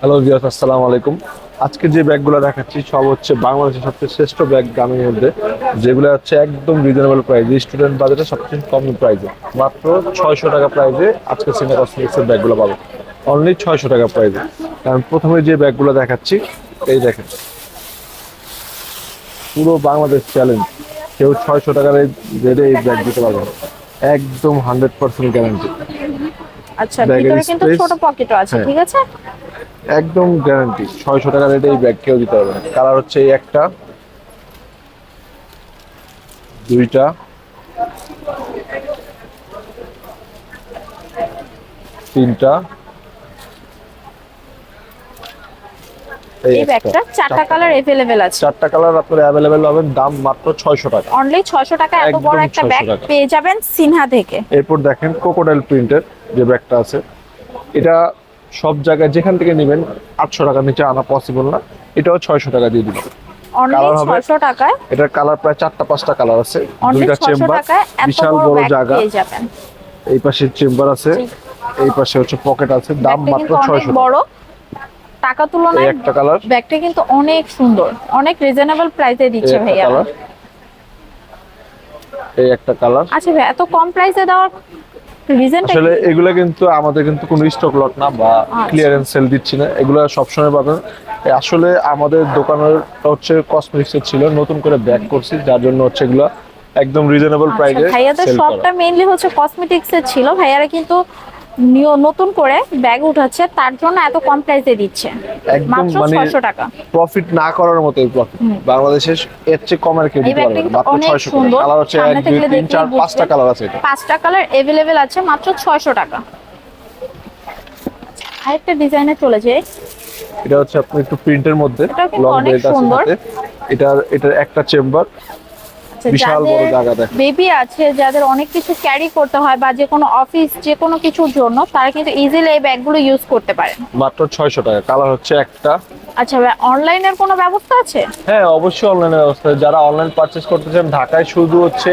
Hello Zia's আসসালামু আলাইকুম। আজকে যে ব্যাগগুলো দেখাচ্ছি সব হচ্ছে বাংলাদেশের সবচেয়ে শ্রেষ্ঠ ব্যাগ গ্রামের মধ্যে যেগুলো হচ্ছে একদম রিজনেবল প্রাইস স্টুডেন্ট বাজেটে সবচেয়ে কম প্রাইসে মাত্র ছয়শো টাকা প্রাইজে আজকে সিনিয়র কসমেটিক্সের ব্যাগগুলো পাবো। অনলি ছয়শো টাকা প্রাইসে কারণ প্রথমে যে ব্যাগগুলো দেখাচ্ছি এই দেখেন। পুরো বাংলাদেশ চ্যালেঞ্জ কেউ ছয়শো টাকার রেটে এই ব্যাগ দিতে পারবে একদম হান্ড্রেড পার্সেন্ট গ্যারান্টি আচ্ছা Bag ভিতরে কিন্তু ছোট পকেটও আছে হ্যাঁ। ঠিক আছে? একদম গ্যারান্টি ছয়শো টাকা রেটে এই ব্যাগ কেউ দিতে পারবে না কালার হচ্ছে এই একটা দুইটা তিনটা এই এই একটা। ব্যাগটা চারটা কালার अवेलेबल আছে চারটা কালার আপনার অ্যাভেলেবেল পাবেন দাম মাত্র ছয়শো টাকা অনলি 600 টাকা এত বড় একদম একটা 600 ব্যাগ টাকা। পেয়ে যাবেন সিনহা থেকে এরপর দেখেন কোকোডাইল প্রিন্টের যে ব্যাগটা আছে এটা সব জায়গায় যেখান থেকে নেবেন আটশো টাকার নিচে আনা পসিবল না। এটাও ছয়শো টাকা দিয়ে হবে? টাকায়? এটার কালার প্রায় চারটা পাঁচটা কালার আছে। দুইটা চেম্বার বিশাল বড় জায়গা। এই পাশে চেম্বার আছে। এই পাশে হচ্ছে পকেট আছে। দাম মাত্র ছয়শো বড়। টাকা তুলনায় একটা কালার ব্যাগটা কিন্তু অনেক সুন্দর। অনেক রিজনেবল প্রাইসে দিচ্ছে ভাইয়া। এই একটা কালার আচ্ছা ভাই এত কম প্রাইসে দেওয়ার রিজনটা আসলে এগুলা কিন্তু আমাদের কিন্তু কোনো স্টক লট না বা আচ্ছা। ক্লিয়ারেন্স সেল দিচ্ছি না। এগুলো সবসময় পাবেন। আসলে আমাদের দোকানের হচ্ছে কসমেটিক্সের ছিল নতুন করে ব্যাক করছি যার জন্য হচ্ছে এগুলো একদম রিজনেবল প্রাইসে আচ্ছা ভাইয়াদের শপটা মেইনলি হচ্ছে কসমেটিক্স এর ছিল। ভাইয়ারা কিন্তু নতুন করে ব্যাগ উঠাচ্ছে তার জন্য এত কম প্রাইসে দিচ্ছে একদম মাত্র মানে 600 টাকা প্রফিট না করার মতো এই প্রফিট বাংলাদেশে এর চেয়ে কমের কেউ এই দিতে ব্যাগটা পারবে না কিন্তু মাত্র অনেক ছয়শো সুন্দর কালার হচ্ছে এক সামনে দুই থেকে তিন চার দেখলেই পাঁচটা বুঝবেন। কালার আছে এটা পাঁচটা কালার अवेलेबल আছে মাত্র 600 টাকা আরেকটা ডিজাইনে চলে যাই এটা হচ্ছে আপনি একটু প্রিন্টের মধ্যে এটা কিন্তু লং অনেক বেল্ট আছে সুন্দর। হাতে এটার এটার একটা চেম্বার আচ্ছা, বিশাল বড় জায়গা দেখেন। বেবি আছে যাদের অনেক কিছু ক্যারি করতে হয় বা যে কোনো অফিস যে কোনো কিছুর জন্য তারা কিন্তু ইজিলি এই ব্যাগগুলো ইউজ করতে পারেন মাত্র ছয়শো টাকা। কালার হচ্ছে একটা। আচ্ছা অনলাইনের কোনো ব্যবস্থা আছে? হ্যাঁ অবশ্যই অনলাইনের ব্যবস্থা যারা অনলাইন পারচেস করতে চান ঢাকায় শুধু হচ্ছে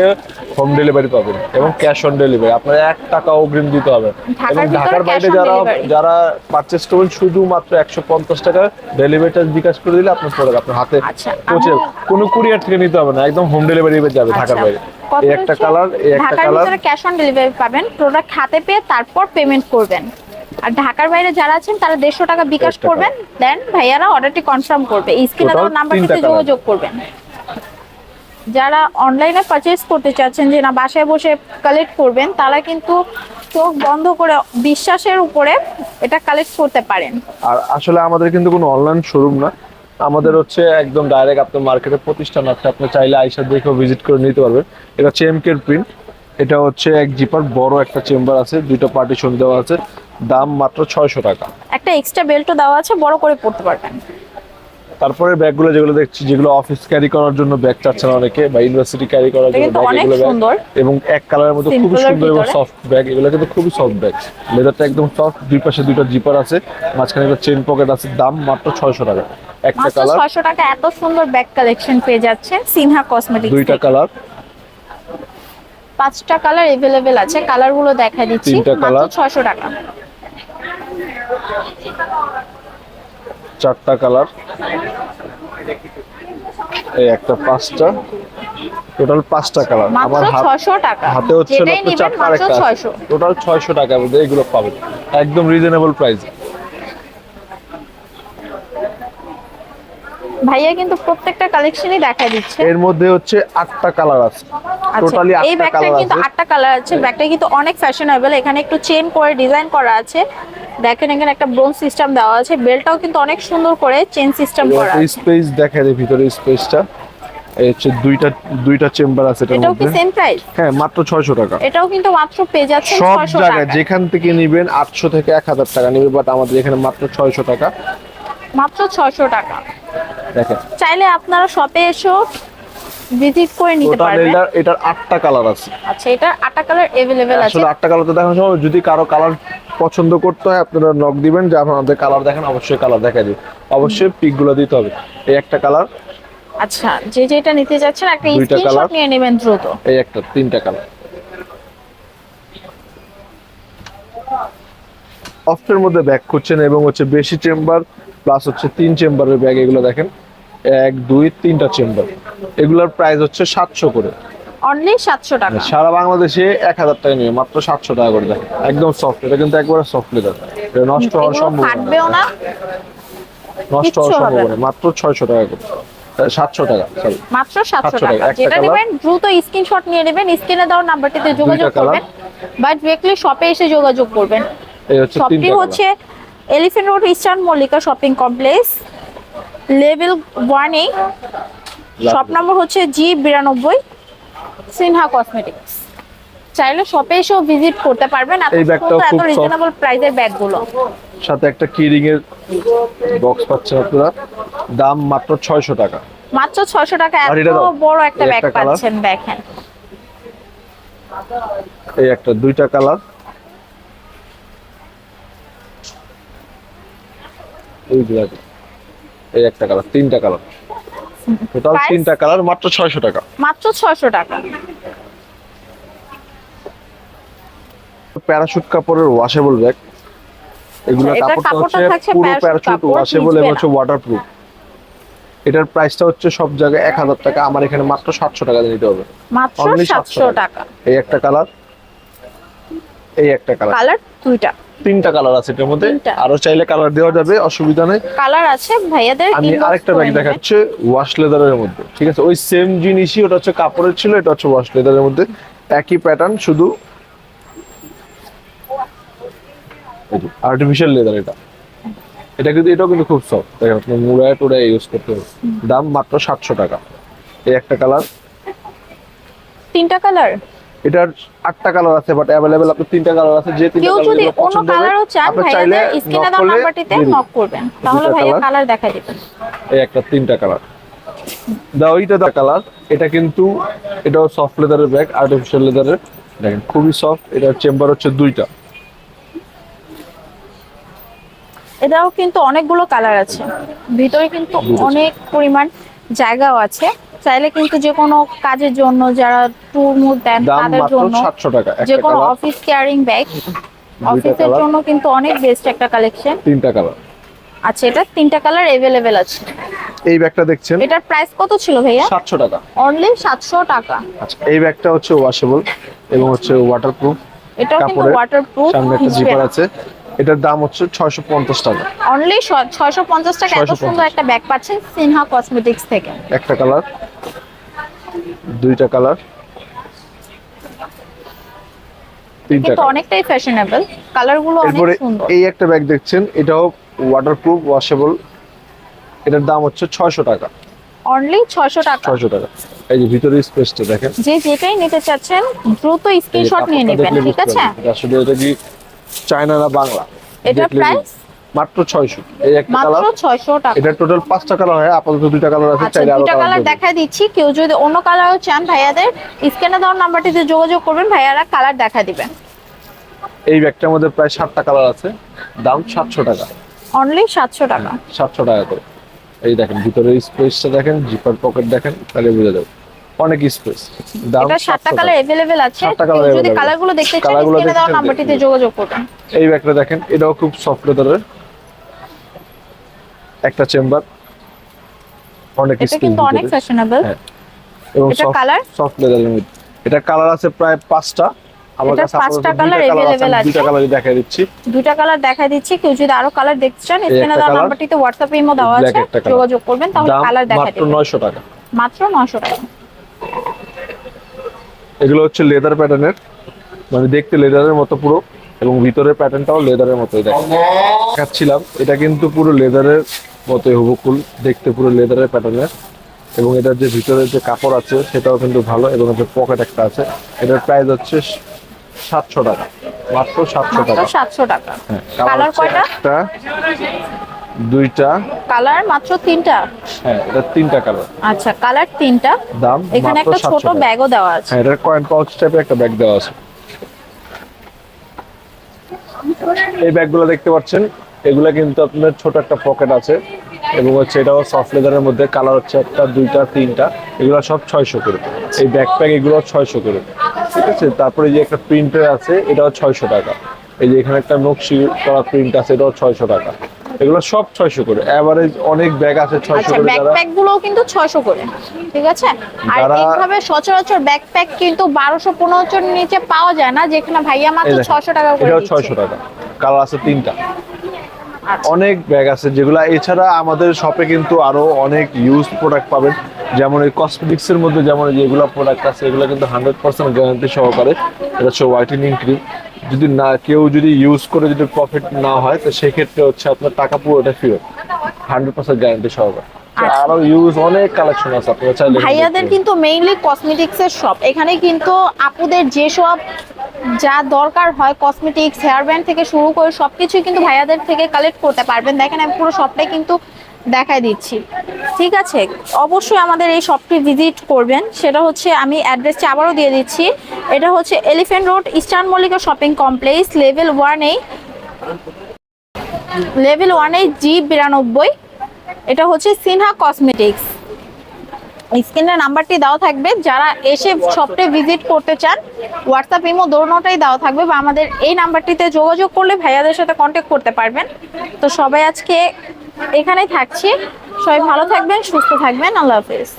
হোম ডেলিভারি পাবেন এবং ক্যাশ অন ডেলিভারি আপনার এক টাকা অগ্রিম দিতে হবে। এবং ঢাকার বাইরে যারা যারা পারচেস করবেন শুধুমাত্র একশো পঞ্চাশ টাকা ডেলিভারি চার্জ বিকাশ করে দিলে আপনার প্রোডাক্ট আপনার হাতে আচ্ছা, পৌঁছে কোনো কুরিয়ার থেকে নিতে হবে না। একদম হোম ডেলিভারি যাবে ঢাকার আচ্ছা, বাইরে। এই একটা কালার এই একটা ঢাকার কালার ভিতরে ক্যাশ অন ডেলিভারি পাবেন প্রোডাক্ট হাতে পেয়ে তারপর পেমেন্ট করবেন। আর ঢাকার বাইরে যারা আছেন তারা দেড়শো টাকা বিকাশ করবেন দেন ভাইয়ারা অর্ডারটি কনফার্ম করবে। স্ক্রিনে দেওয়া নাম্বারটিতে যোগাযোগ করবেন। যারা অনলাইনে পারচেজ করতে চাচ্ছেন যে না বাসায় বসে কালেক্ট করবেন তারা কিন্তু চোখ বন্ধ করে বিশ্বাসের উপরে এটা কালেক্ট করতে পারেন। আর আসলে আমাদের কিন্তু কোনো অনলাইন শোরুম না। আমাদের হচ্ছে একদম ডাইরেক্ট আপনার মার্কেটে প্রতিষ্ঠান আছে। আপনি চাইলে আইসা দেখেও ভিজিট করে নিতে পারবেন। এটা হচ্ছে এমকের প্রিন্ট এটা হচ্ছে এক জিপার বড় একটা চেম্বার আছে। দুইটা পার্টিশন দেওয়া আছে। দাম মাত্র ছয়শো টাকা। একটা এক্সট্রা বেল্টও দেওয়া আছে বড় করে পড়তে পারবেন। তারপরে ব্যাগগুলো যেগুলো দেখছি যেগুলো অফিস ক্যারি করার জন্য ব্যাগ চাচ্ছেন অনেকে বা ইউনিভার্সিটি ক্যারি করার জন্য ব্যাগ এগুলো ব্যাগ সুন্দর। এবং এক কালারের মধ্যে খুবই সুন্দর এবং সফট ব্যাগ এগুলো কিন্তু খুবই সফট ব্যাগ লেদারটা একদম সফট দুই পাশে দুটো জিপার আছে। মাঝখানে একটা চেন পকেট আছে। দাম মাত্র ছয়শো টাকা। একটা কালার ছয়শো টাকা এত সুন্দর ব্যাগ কালেকশন পেয়ে যাচ্ছেন সিনহা কসমেটিক্স দুইটা কালার পাঁচটা কালার এভেলেবেল আছে কালারগুলো দেখা দিচ্ছি মাত্র colour। ছয়শো টাকা। চারটা কালার এই একটা পাঁচটা। টোটাল পাঁচটা কালার আমার ছয়শো টাকা। হাতে হচ্ছে চারটা আরেকটা টোটাল ছয়শো। টাকার মধ্যে এগুলো পাবেন। একদম রিজনেবল প্রাইস ভাইয়া কিন্তু প্রত্যেকটা কালেকশনই দেখা দিচ্ছে। এর মধ্যে হচ্ছে আটটা কালার আছে। আচ্ছা টোটালি এই আটটা ব্যাগটা কালার কিন্তু আটটা কালার আছে। ব্যাগটা কিন্তু অনেক ফ্যাশনেবল এখানে একটু চেন করে ডিজাইন করা আছে। দেখেন এখানে একটা ব্রোঞ্জ সিস্টেম দেওয়া আছে। বেলটাও কিন্তু অনেক সুন্দর করে চেন সিস্টেম করা আছে। স্পেস দেখা যায় ভিতরে স্পেসটা এই হচ্ছে দুইটা দুইটা চেম্বার আছে এটার মধ্যে। সেম প্রাইস হ্যাঁ মাত্র ছয়শো টাকা। এটাও কিন্তু মাত্র পেয়ে যাচ্ছেন সব ছয়শো জায়গায় টাকা যেখান থেকে নিবেন আটশো থেকে এক হাজার টাকা নিবে বাট আমাদের এখানে মাত্র ছয়শো টাকা। মাত্র ছয়শো টাকা। দেখেন। চাইলে আপনারা শপে এসেও ভিজিট করে নিতে পারবেন। এটার এটার আটটা কালার আছে। আচ্ছা এটা আটটা কালার এভেলেবেল আছে। আসলে আটটা কালার তো দেখানো সম্ভব যদি কারও কালার পছন্দ করতে হয় আপনারা নক দিবেন যে আপনাদের কালার দেখেন অবশ্যই কালার দেখা দিই অবশ্যই পিকগুলো দিতে হবে। এই একটা কালার আচ্ছা যে যেটা নিতে যাচ্ছেন একটা স্ক্রিনশট। নিয়ে নেবেন দ্রুত। এই একটা তিনটা কালার সফটের মধ্যে ব্যাগ খুঁজছেন এবং হচ্ছে বেশি চেম্বার প্লাস হচ্ছে তিন চেম্বারের ব্যাগ এগুলো দেখেন। এক দুই তিনটা চেম্বার। এগুলোর প্রাইস হচ্ছে সাতশো করে। অনলি সাতশো টাকা। সারা বাংলাদেশে এক হাজার টাকা নিয়ে মাত্র সাতশো টাকা করে দেখেন। একদম সফট এটা কিন্তু একবারে সফট লেদার এটা নষ্ট হওয়ার সম্ভাবনা না। নষ্ট হওয়ার সম্ভাবনা মাত্র ছয়শো টাকা করে। সাতশো টাকা সরি মাত্র সাতশো টাকা, যেটা নেবেন দ্রুত স্ক্রিনশট নিয়ে নেবেন। স্ক্রিনে দেওয়ার নাম্বারটিতে যোগাযোগ colour। করবেন। বা ডিরেক্টলি শপে এসে যোগাযোগ করবেন। শপটি হচ্ছে Elephant Road Eastern Mallika shopping complex level ওয়ানে শপ নম্বর হচ্ছে জি বিরানব্বই সিনহা কসমেটিক্স চাইলে শপে এসেও ভিজিট করতে পারবেন। এত এই ব্যাগটাও খুব রিজনেবল প্রাইসের ব্যাগগুলো সাথে একটা কিরিং এর বক্স পাচ্ছেন আপনারা। দাম মাত্র ছয়শো টাকা। মাত্র ছয়শো টাকা। এত বড় একটা ব্যাগ। পাচ্ছেন দেখেন। এই একটা দুইটা কালার এই যে দেখো, এই একটা কালার তিনটা কালার। টোটাল তিনটা কালার মাত্র ছয়শো টাকা। মাত্র ছয়শো টাকা। প্যারাশুট কাপড়ের ওয়াশেবল ব্যাগ এগুলো আচ্ছা, কাপড়টা হচ্ছে পুরো প্যারাশুট ওয়াশেবল এবং হচ্ছে ওয়াটারপ্রুফ এটার প্রাইসটা হচ্ছে সব জায়গায় এক হাজার টাকা আমার এখানে মাত্র সাতশো টাকা দিয়ে নিতে হবে। মাত্র 700 সাতশো টাকা। এই একটা কালার এই একটা কালার। কালার দুইটা। তিনটা কালার আছে এটার মধ্যে। আরও চাইলে কালার দেওয়া যাবে অসুবিধা নেই। কালার আছে ভাইয়াদের আমি আরেকটা ব্যাগ। দেখাচ্ছে ওয়াশ লেদারের মধ্যে ঠিক আছে? ওই সেম জিনিসই ওটা হচ্ছে কাপড়ের ছিল এটা হচ্ছে ওয়াশ লেদারের মধ্যে। একই প্যাটার্ন শুধু আর্টিফিশিয়াল লেদার এটা। এটা কিন্তু এটাও কিন্তু খুব সফট দেখেন আপনি মুড়ায় টুড়ায় ইউজ করতে হবে। দাম মাত্র সাতশো টাকা। এই একটা কালার তিনটা কালার এটার আটটা কালার আছে বাট অ্যাভেলেবেল আপনার তিনটা কালার আছে যে তিনটা কালার যদি অন্য কালারও চান স্ক্রিনে নাম্বারটিতে নক করবেন। তাহলে ভাইয়া কালার দেখাই দিবেন। এই একটা তিনটা কালার দা ওইটা দা কালার এটা কিন্তু এটাও সফট লেদারের ব্যাগ আর্টিফিশিয়াল লেদারের দেখেন খুবই সফট এটার চেম্বার হচ্ছে দুইটা। এটাও কিন্তু অনেকগুলো কালার আছে। ভিতরে কিন্তু অনেক পরিমাণ জায়গাও আছে। চাইলে কিন্তু যে কোনো কাজের জন্য যারা ট্যুর মুড দেন দাম তাদের মাত্র জন্য যে কোনো অফিস কেয়ারিং ব্যাগ অফিসের জন্য কিন্তু অনেক বেস্ট একটা কালেকশন তিনটা কালার আচ্ছা এটা তিনটা কালার এভেলেবেল আছে। এই ব্যাগটা দেখছেন? এটার প্রাইস কত ছিল ভাইয়া? সাতশো টাকা। অনলি সাতশো টাকা। আচ্ছা এই ব্যাগটা হচ্ছে ওয়াশেবল এবং হচ্ছে ওয়াটারপ্রুফ এটাও কিন্তু ওয়াটারপ্রুফ সামনে একটা জিপার আছে। এটার দাম হচ্ছে ছয়শো পঞ্চাশ টাকা। অনলি ছয়শো পঞ্চাশ টাকা এত সুন্দর একটা ব্যাগ পাচ্ছেন সিনহা কসমেটিক্স থেকে। একটা কালার দুইটা কালার। তিনটা কিন্তু অনেকটাই ফ্যাশনেবল কালারগুলো অনেক সুন্দর। এই একটা ব্যাগ দেখছেন এটাও ওয়াটারপ্রুফ ওয়াশেবল এটার দাম হচ্ছে ছয়শো টাকা। অনলি ছয়শো টাকা। ছয়শো টাকা। এই যে ভিতরে স্পেসটা দেখেন। যে যেটাই নিতে চাচ্ছেন দ্রুত স্ক্রিনশট নিয়ে নেবেন ঠিক আছে? আসলে এটা কি চায়না না বাংলা? এটা প্রাইস মাত্র ছয়শো। এই একটা মাত্র কালার ছয়শো টাকা। এটা টোটাল পাঁচটা কালার হয় আপাতত দুইটা কালার আছে আচ্ছা চাইলে আরও দুটা কালার দেখা দিচ্ছি। কেউ যদি অন্য কালারও চান ভাইয়াদের স্ক্রিনে দেওয়ার নাম্বারটিতে যোগাযোগ করবেন ভাইয়ারা কালার দেখা দিবেন। এই ব্যাগটার মধ্যে প্রায় সাতটা কালার আছে। দাম সাতশো টাকা। অনলি সাতশো টাকা। সাতশো টাকা করে। এই দেখেন ভিতরে স্পেসটা দেখেন জিপার পকেট দেখেন তাহলে বুঝে যাবে। অনেক স্পেস দাম এটা সাতটা 700 কালার। এভেলেবেল আছে। যদি কালারগুলো দেখতে চান স্ক্রিনে চান, নাম্বারটিতে যোগাযোগ করবেন। এই ব্যাগটা দেখেন এটাও খুব সফট লেদারের একটা চেম্বার। অনেক এটা কিন্তু অনেক ফ্যাশনেবল। এবং এটা colour? সফট লেদারের মধ্যে। এটা কালার আছে প্রায় পাঁচটা। আমার কাছে পাঁচটা colour colour আছে, কালারই দেখাই দিচ্ছি। দুটা কালার দেখা দিচ্ছি। কেউ যদি আরও কালার দেখতে চান স্ক্রিনে নাম্বারটিতে হোয়াটসঅ্যাপ ইমো দেওয়া আছে। যোগাযোগ করবেন তাহলে কালার দেখা মাত্র দিবেন। নয়শো টাকা। মাত্র 900 টাকা। এগুলো হচ্ছে লেদার প্যাটার্নের মানে দেখতে লেদারের মতো পুরো। এবং ভিতরের প্যাটার্নটাও লেদারের মতোই দেখাচ্ছিলাম এটা কিন্তু পুরো লেদারের মতোই হুবকুল দেখতে পুরো লেদারের প্যাটার্নের এবং এটার যে ভিতরের যে কাপড় আছে সেটাও কিন্তু ভালো এবং যে পকেট একটা আছে। এটার প্রাইস হচ্ছে সাতশো টাকা মাত্র সাতশো টাকা। 700 টাকা। হ্যাঁ কালার কয়টা? একটা দুইটা। কালার মাত্র তিনটা? হ্যাঁ এটা তিনটা কালার আচ্ছা কালার তিনটা। দাম এখানে একটা ছোট ব্যাগও দেওয়া আছে। হ্যাঁ এটার কয়েন পাউচ টাইপের একটা ব্যাগ দেওয়া আছে। এই ব্যাগগুলো দেখতে পাচ্ছেন, এগুলো কিন্তু আপনার ছোট একটা পকেট আছে এবং হচ্ছে এটাও সফট লেদারের মধ্যে কালার হচ্ছে একটা, দুইটা, তিনটা, এগুলো সব ছয়শো করে। এই ব্যাকপ্যাক এগুলো ছয়শো করে। ঠিক আছে? তারপরে যে একটা প্রিন্টার আছে, এটাও ছয়শো টাকা। এই যে এখানে একটা নকশি করা প্রিন্ট আছে, এটাও ছয়শো টাকা। এগুলো সব ছয়শো করে। এভারেজ অনেক ব্যাগ আছে ছয়শো আচ্ছা করে যারা ব্যাকপ্যাক গুলোও কিন্তু ছয়শো করে ঠিক আছে? আর এইভাবে সচরাচর ব্যাকপ্যাক কিন্তু বারোশো পনেরোশোর নিচে পাওয়া যায় না যেখানে ভাইয়া মাত্র দেখেন, ছয়শো টাকা করে এটাও দিচ্ছে। ছয়শো টাকা। কালার আছে তিনটা। আচ্ছা। অনেক ব্যাগ আছে যেগুলো এছাড়া আমাদের শপে কিন্তু আরও অনেক ইউজ প্রোডাক্ট পাবেন। যেমন এই কসমেটিক্স এর মধ্যে যেমন যেগুলো প্রোডাক্ট আছে এগুলো কিন্তু হান্ড্রেড পার্সেন্ট গ্যারান্টি সহকারে। এটা হচ্ছে হোয়াইটেনিং ক্রিম যদি না কেউ যদি ইউজ করে যদি প্রফিট না হয় তো সেক্ষেত্রে হচ্ছে আপনার টাকা পুরোটা ফেরত। হান্ড্রেড পার্সেন্ট গ্যারান্টি সহকারে। আরও ইউজ অনেক কালেকশন আছে আপনারা চাইলে ভাইয়াদের কিন্তু মেইনলি কসমেটিক্স এর শপ এখানে কিন্তু আপুদের যেসব যা দরকার হয় কসমেটিক্স হেয়ার ব্যান্ড থেকে শুরু করে সবকিছুই কিন্তু ভাইয়াদের থেকে কালেক্ট করতে পারবেন। দেখেন আমি পুরো শপটাই কিন্তু দেখাই দিচ্ছি। ঠিক আছে? অবশ্যই আমাদের এই শপটি ভিজিট করবেন। সেটা হচ্ছে আমি অ্যাড্রেসটা আবারও দিয়ে দিচ্ছি। এটা হচ্ছে Elephant Road Eastern Mallika shopping complex level ওয়ানে লেভেল ওয়ানে জি বিরানব্বই। এটা হচ্ছে সিনহা কসমেটিক্স স্ক্রিনের নাম্বারটি দেওয়া থাকবে। যারা এসে শপটে ভিজিট করতে চান হোয়াটসঅ্যাপ ইমো দোনোটাই দেওয়া থাকবে বা আমাদের এই নাম্বারটিতে যোগাযোগ করলে ভাইয়াদের সাথে কন্ট্যাক্ট করতে পারবেন। তো সবাই আজকে এখানেই থাকছি। সবাই ভালো থাকবেন সুস্থ থাকবেন। আল্লাহ হাফিজ।